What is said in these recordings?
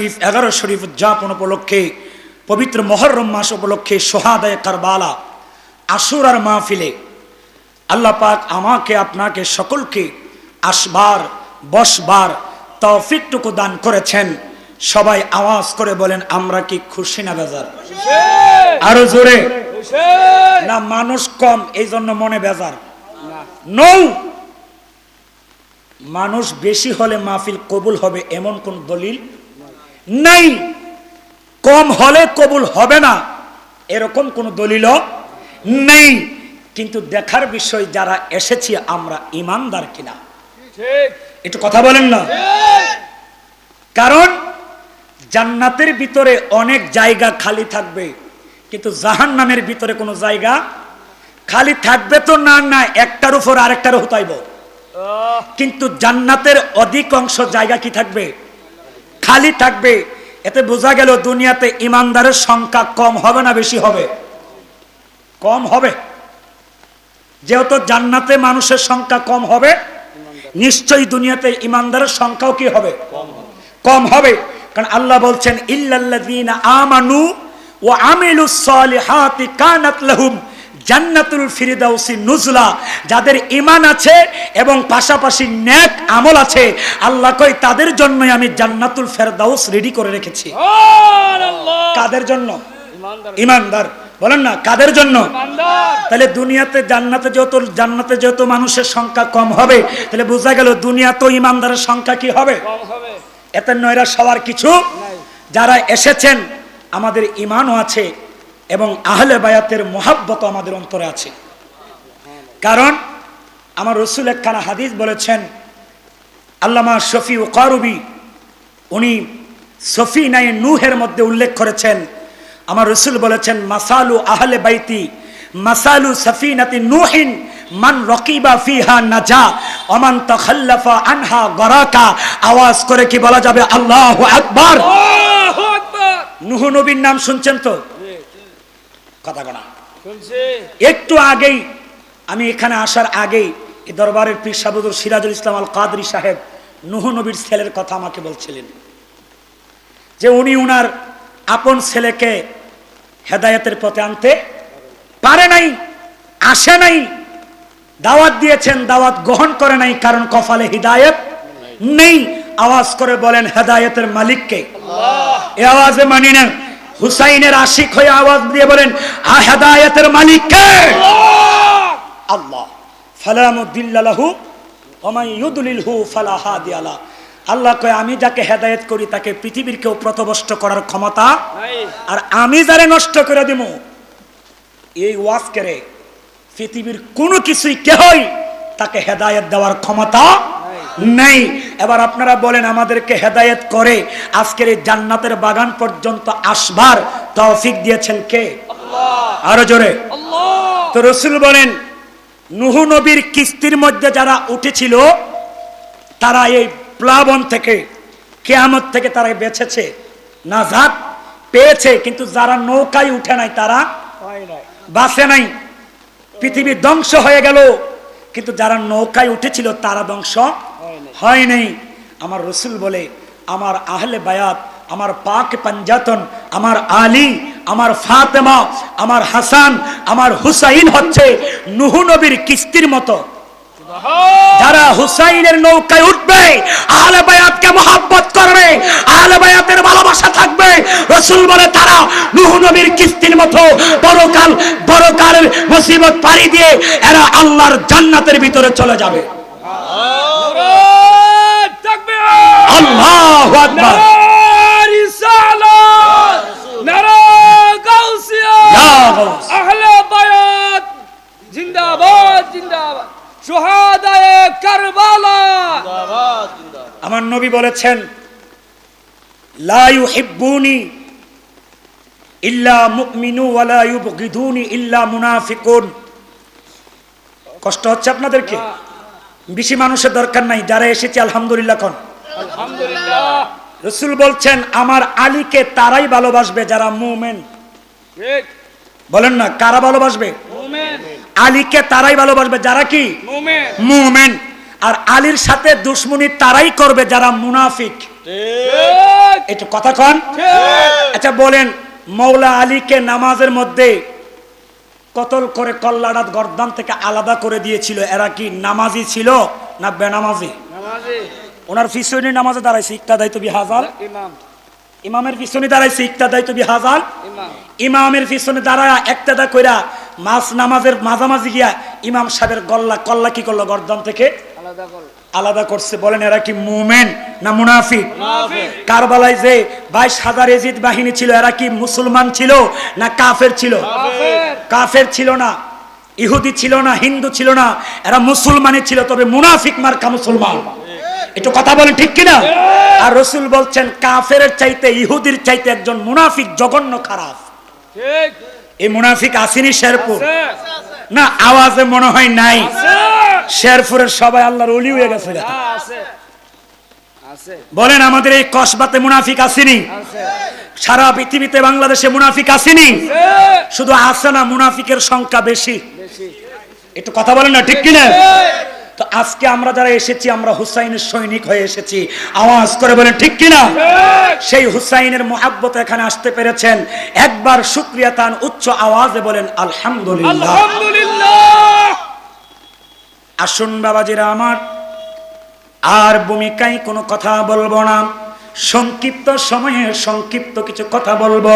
শরীফ এগারো শরীফ উদযাপন উপলক্ষে পবিত্র মহরম মাস উপলক্ষে সোহাদায় কারবালা আশুরার মাহফিলে আল্লাহ পাক আমাকে আপনাকে সকলকে আসবার বসবার তৌফিকটুকু দান করেছেন। সবাই আওয়াজ করে বলেন আমরা কি খুশি না বেজার? আরও জোরে। না মানুষ কম এই জন্য মনে বেজার। নৌ। মানুষ বেশি হলে মাহফিল কবুল হবে এমন কোন দলিল নাই। কম হলে কবুল হবে না। এরকম কোন দলিল নেই। কিন্তু দেখার বিষয় যারা এসেছি আমরা ইমানদার কিনা? একটু কথা বলেন না। কারণ জান্নাতের ভিতরে অনেক জায়গা খালি থাকবে। কিন্তু জাহান নামের ভিতরে কোনো জায়গা খালি থাকবে তো না না একটার উপর আরেকটার হতাইব। কিন্তু জান্নাতের অধিকাংশ জায়গা কি থাকবে? খালি থাকবে, এতে বোঝা গেল দুনিয়াতে ইমানদারের সংখ্যা কম হবে না বেশি হবে। কম হবে। যেহেতু জান্নাতে মানুষের সংখ্যা কম হবে, নিশ্চয়ই দুনিয়াতে ইমানদারের সংখ্যাও কি হবে? কম হবে। কারণ আল্লাহ বলছেন, ইল্লাল্লাযীনা আমানু ওয়া আমিলুস সালিহাতি কানাত লাহুম জান্নাতুল ফিরদাউসি নুজলা যাদের ইমান আছে এবং পাশাপাশি ন্যাক আমল আছে আল্লাহ কই তাদের জন্যই আমি জান্নাতুল ফেরদাউস রেডি করে রেখেছি। কাদের জন্য? ইমানদার বলেন না কাদের জন্য? তাহলে দুনিয়াতে জান্নাতে যেহেতু জান্নাতে যেহেতু মানুষের সংখ্যা কম হবে তাহলে বোঝা গেল দুনিয়া তো ইমানদারের সংখ্যা কি হবে? এতে নয়রা সবার কিছু যারা এসেছেন আমাদের ইমানও আছে এবং আহলে বায়াতের মহাব্বত আমাদের অন্তরে আছে। কারণ আমার রসুল একখানা হাদিস বলেছেন আল্লামা শফি ও কারুবি উনি সফি নাই নুহের মধ্যে উল্লেখ করেছেন আমার রসুল বলেছেন মাসালু আহলে বাইতি মাসালু সফিনাতি নুহিন মান রকিবা ফিহা নাজা অমান তখাল্লাফা আনহা গরাকা। আওয়াজ করে কি বলা যাবে? আল্লাহ আকবার। নুহ নবীর নাম শুনছেন তো? কথা একটু আগেই আমি এখানে আসার আগেই এই দরবারের পীর সাবুদুর সিরাজুল ইসলাম আল কাদরি সাহেব নুহ নবীর ছেলের কথা আমাকে বলছিলেন। যে উনি উনার আপন ছেলেকে হেদায়েতের পথে আনতে পারে নাই আসে নাই দাওয়াত দিয়েছেন দাওয়াত গ্রহণ করে নাই কারণ কপালে হিদায়ত নেই। আওয়াজ করে বলেন হেদায়তের মালিককে। এ আওয়াজে মানি নেন হুসাইনের আশিক হয়ে আওয়াজ দিয়ে বলেন আ হেদায়েতের মালিককে আল্লাহ। ফালামুদ্দিল্লাহু ওমাই ইউদুলিলহু ফালা হাদিয়ালা আল্লাহ কয় আমি যাকে হেদায়েত করি তাকে পৃথিবীর কেউ প্রতবষ্ট করার ক্ষমতা আর আমি যারে নষ্ট করে দিব এই ওয়াজ করে পৃথিবীর কোনো কিছুই কেহই তাকে হেদায়েত দেওয়ার ক্ষমতা নেই। এবার আপনারা বলেন আমাদেরকে হেদায়েত করে আজকের এই জান্নাতের বাগান পর্যন্ত আসবার তৌফিক দিয়েছেন কে? আরও জোরে। তো রসুল বলেন নুহু নবীর কিস্তির মধ্যে যারা উঠেছিল তারা এই প্লাবন থেকে কেয়ামত থেকে তারা বেঁচেছে নাজাত পেয়েছে কিন্তু যারা নৌকায় উঠে নাই তারা বাসে নাই। পৃথিবী ধ্বংস হয়ে গেল কিন্তু যারা নৌকায় উঠেছিল তারা ধ্বংস হয় নাই। আমার রসুল বলে আমার আহলে বায়াত আমার পাক পাঞ্জাতন আমার আলী আমার ফাতেমা আমার হাসান আমার হুসাইন হচ্ছে নুহু নবীর কিস্তির মতো। যারা হুসাইনের নৌকায় উঠবে আহলে বায়াতকে মহাব্বত করবে আহলে বায়াতের ভালোবাসা থাকবে। রসুল বলে তারা নুহু নবীর কিস্তির মতো বড়কাল বড়কালের মুসিবত পাড়ি দিয়ে এরা আল্লাহর জান্নাতের ভিতরে চলে যাবে। আল্লাহু আকবার। গাউস। জিন্দাবাদ জিন্দাবাদ। সোহাদায়ে কারবালা। আমার নবী বলেছেন লা ইউহিব্বুনি ইল্লা মুমিনু ওয়া লা ইউবগিদুনি ইল্লা মুনাফিকুন। কষ্ট হচ্ছে আপনাদেরকে? বেশি মানুষের দরকার নাই যারা এসেছে আলহামদুলিল্লাহ কোন। রসুল বলছেন আমার আলীকে তারাই ভালোবাসবে যারা মুমেন। বলেন না কারা ভালোবাসবে? আলীকে তারাই ভালোবাসবে যারা কি? মুমিন। আর আলীর সাথে দুশ্মনী তারাই করবে যারা মুনাফিক। একটু কথা কন। আচ্ছা বলেন মৌলা আলীকে নামাজের মধ্যে কতল করে কল্লাডাত গর্দান থেকে আলাদা করে দিয়েছিল? এরা কি নামাজি ছিল না বেনামাজি? নামাজি। ওনার পিছনে নামাজে দাঁড়াইছে ইকটা দায়িত্ব বিহাজাল ইমাম। ইমামের পিছনে দাঁড়াইছে ইকটা দায়িত্ব বিহাজাল ইমাম। ইমামের পিছনে দাঁড়ায় একটাদা কইরা মাস নামাজের মাঝামাঝি গিয়া ইমাম সাহেবের গল্লা কল্লা কি করল গর্দান থেকে? আলাদা করছে বলেন এরা কি মুমেন না মুনাফিক। কারবালায় যে বাইশ হাজার এজিদ বাহিনী ছিল এরা কি মুসলমান ছিল না কাফের ছিল? কাফের। কাফের ছিল না ইহুদি ছিল না হিন্দু ছিল না এরা মুসলমানই ছিল তবে মুনাফিক মার্কা মুসলমান। একটু কথা বলেন ঠিক কিনা? আর রসুল বলছেন কাফের চাইতে ইহুদির চাইতে একজন মুনাফিক জঘন্য খারাপ। এই মুনাফিক আসেনি শেরপুর। না আওয়াজে মনে হয় নাই। শেরপুরের সবাই আল্লাহর অলি হয়ে গেছে বলেন আমাদের এই কসবাতে মুনাফিক আসেনি? সারা পৃথিবীতে বাংলাদেশে মুনাফিক আসেনি? শুধু আসে না মুনাফিকের সংখ্যা বেশি। একটু কথা বলেন না ঠিক কিনা? তো আজকে আমরা যারা এসেছি আমরা হুসাইনের সৈনিক হয়ে এসেছি। আওয়াজ করে বলেন ঠিক কিনা? সেই হুসাইনের মোহাব্বত এখানে আসতে পেরেছেন। একবার শুক্রিয়া তান উচ্চ আওয়াজে বলেন আলহামদুলিল্লাহ। আলহামদুলিল্লাহ। আসুন বাবাজিরা আমার আর ভূমিকায় কোনো কথা বলব না। সংক্ষিপ্ত সময়ে সংক্ষিপ্ত কিছু কথা বলব।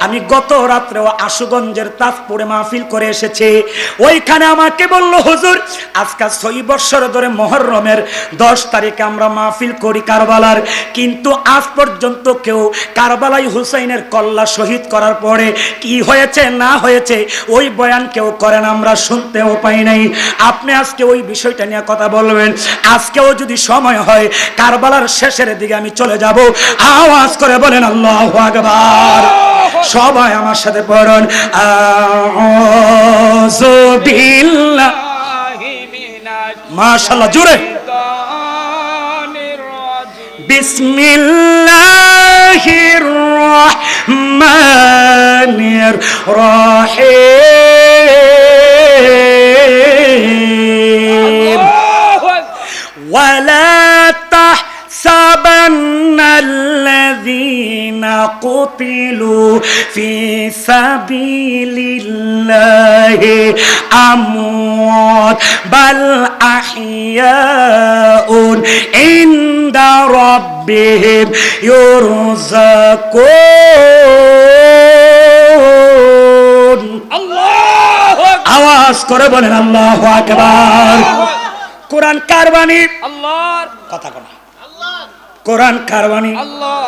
আমি গত রাত্রেও আশুগঞ্জের তাজপুরে মাহফিল করে এসেছি। ওইখানে আমাকে বলল, হুজুর আজকাল ছয় বৎসর ধরে মহরমের দশ তারিখে আমরা মাহফিল করি কারবালার। কিন্তু আজ পর্যন্ত কেউ কারবালাই হুসাইনের কল্লা শহীদ করার পরে কি হয়েছে, না হয়েছে, ওই বয়ান কেউ করেন আমরা শুনতেও পাই নাই। আপনি আজকে ওই বিষয়টা নিয়ে কথা বলবেন। আজকেও যদি সময় হয়, কারবালার শেষের দিকে আমি চলে যাব। আওয়াজ করে বলেন আল্লাহ আকবার। সবাই আমার সাথে পড়ুন। মাশাআল্লাহ জোরে। বিসমিল্লাহির রহমানির রহিম। قتلوا في سبيل الله أموات بل أحياء عند ربهم يرزقون আল্লাহ আওয়াজ করে বলেন আল্লাহ আকবার কোরআন কারবানি আল্লাহর কথা কোনা কোরআন কারবানি। আল্লাহ।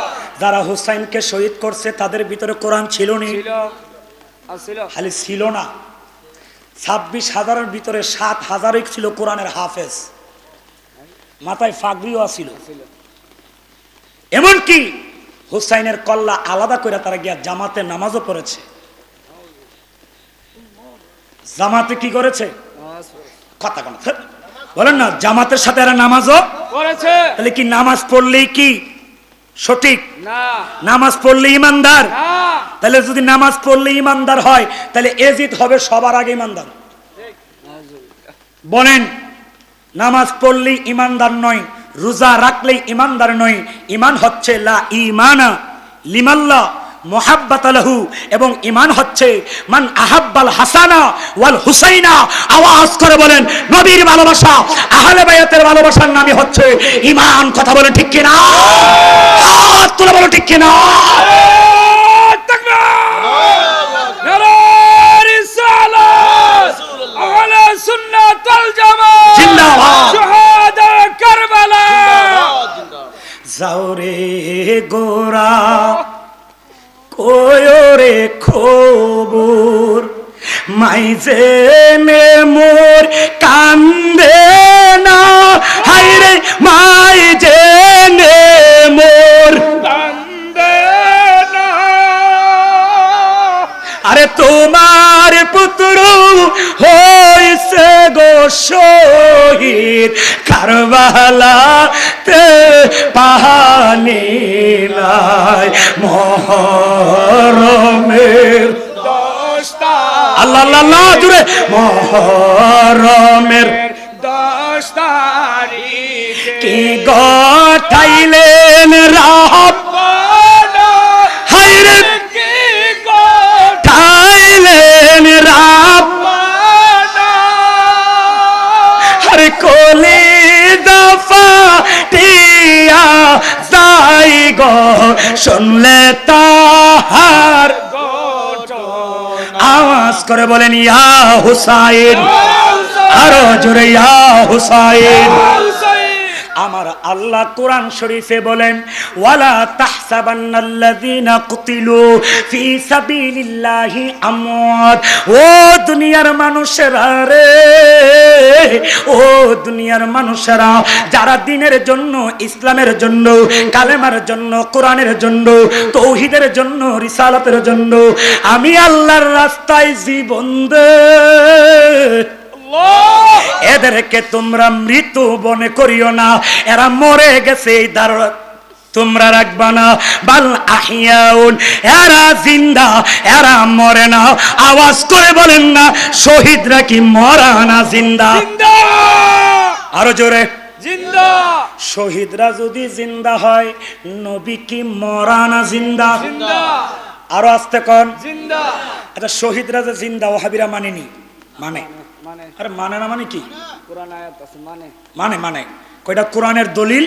যারা হুসাইনকে শহীদ করছে তাদের ভিতরে কোরআন ছিল। নি খালি ছিল না। ছাব্বিশ হাজারের ভিতরে সাত হাজারই ছিল কোরআনের হাফেজ। মাথায় ফাগরিও ছিল ছিল। এমনকি হুসাইনের কল্লা আলাদা করে তারা গিয়া জামাতে নামাজও পড়েছে। জামাতে কি করেছে। কথা কোনা। বলেন না জামাতের সাথে এরা নামাজও পড়েছে তাহলে কি নামাজ পড়লেই কি সঠিক? না। নামাজ পড়লে ইমানদার? না। তাহলে যদি নামাজ পড়লে ইমানদার হয় তাহলে এজিদ হবে সবার আগে ইমানদার। বলেন নামাজ পড়লে ইমানদার নয় রোজা রাখলেই ইমানদার নয় ইমান হচ্ছে লা ইমানা লিমাল্লা মোহাব্বাত আলহু এবং ইমান হচ্ছে মান আহাব্বাল হাসানা ওয়াল হুসাইনা। আওয়াজ করে বলেন নবীর ভালোবাসা আহলে বায়াতের ভালোবাসার নামই হচ্ছে ইমান কথা বলে ঠিক কিনা? হাত তুলে বলো ঠিক কিনা? জিন্দাবাদ। যাওরে গোরা। কোয়রে খবর মাইজে নে মোর কান্দে না। হাইরে মাই যে মোর আরে তোমার পুত্র হইছে গো শহীদ কারবালাতে পাহানি লাই মহরমের আল্লাহ আল্লাহ জুড়ে মহরমের দশ তারিখ কি গঠাইলেন শুনলে তাহার আওয়াজ করে বলেন ইয়া হুসাইন। আরও জোরে ইয়া হুসাইন। আমার আল্লাহ কোরআন শরীফে বলেন, ওয়ালা তাহসাবান্নাল্লাযীনা কুতিলু ফি সাবিলিল্লাহি আমওয়াত। ও দুনিয়ার মানুষেরা রে, ও দুনিয়ার মানুষেরা, যারা দিনের জন্য, ইসলামের জন্য, কালেমার জন্য, কোরআনের জন্য, তৌহিদের জন্য, রিসালাতের জন্য, আমি আল্লাহর রাস্তায় জীবন দে। এদেরকে তোমরা মৃত মনে করিও না। এরা মরে গেছে এই দ্বার তোমরা রাখবা না। বাল আহিয়াউন এরা জিন্দা এরা মরে না। আওয়াজ করে বলেন না শহীদরা কি মরা না জিন্দা? আরও জোরে। জিন্দা। শহীদরা যদি জিন্দা হয় নবী কি মরা না জিন্দা? আরও আসতে কন। জিন্দা। আচ্ছা শহীদরা যে জিন্দা ওহাবিরা মানেনি? মানে মানে। আরে মানে না মানে কি? কোরআন আয়াত আছে মানে। মানে মানে। কয়টা কোরআনের দলিল?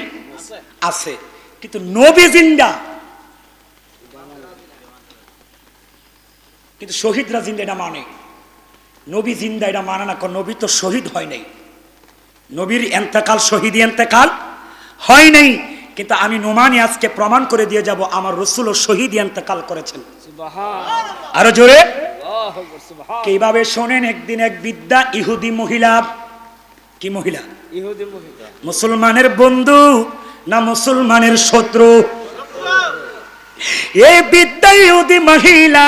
আছে। কিন্তু নবী জিন্দা। কিন্তু শহীদরা জিন্দা এটা মানে। নবী জিন্দা এটা মানে না নবী তো শহীদ হয় নাই। নবীর এন্তেকাল শহীদ এন্তেকাল হয় নাই। কিন্তু আমি নোমানি আজকে প্রমাণ করে দিয়ে যাব আমার রসুল ও শহীদ এন্তেকাল করেছেন। আরও জোরে। কীভাবে শোনেন একদিন এক বিদ্যা ইহুদি মহিলা? কি মহিলা? ইহুদি মহিলা। মুসলমানের বন্ধু না মুসলমানের শত্রু? এই বিদ্যা ইহুদি মহিলা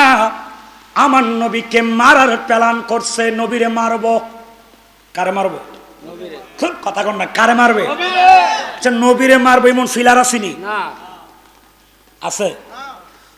আমার নবীকে মারার প্ল্যান করছে নবীরে মারব। কারে মারবো? খুব কথা কন না কারে মারবে? নবীরে। আচ্ছা নবীরে মারবো এমন ফিলার আসেনি আছে?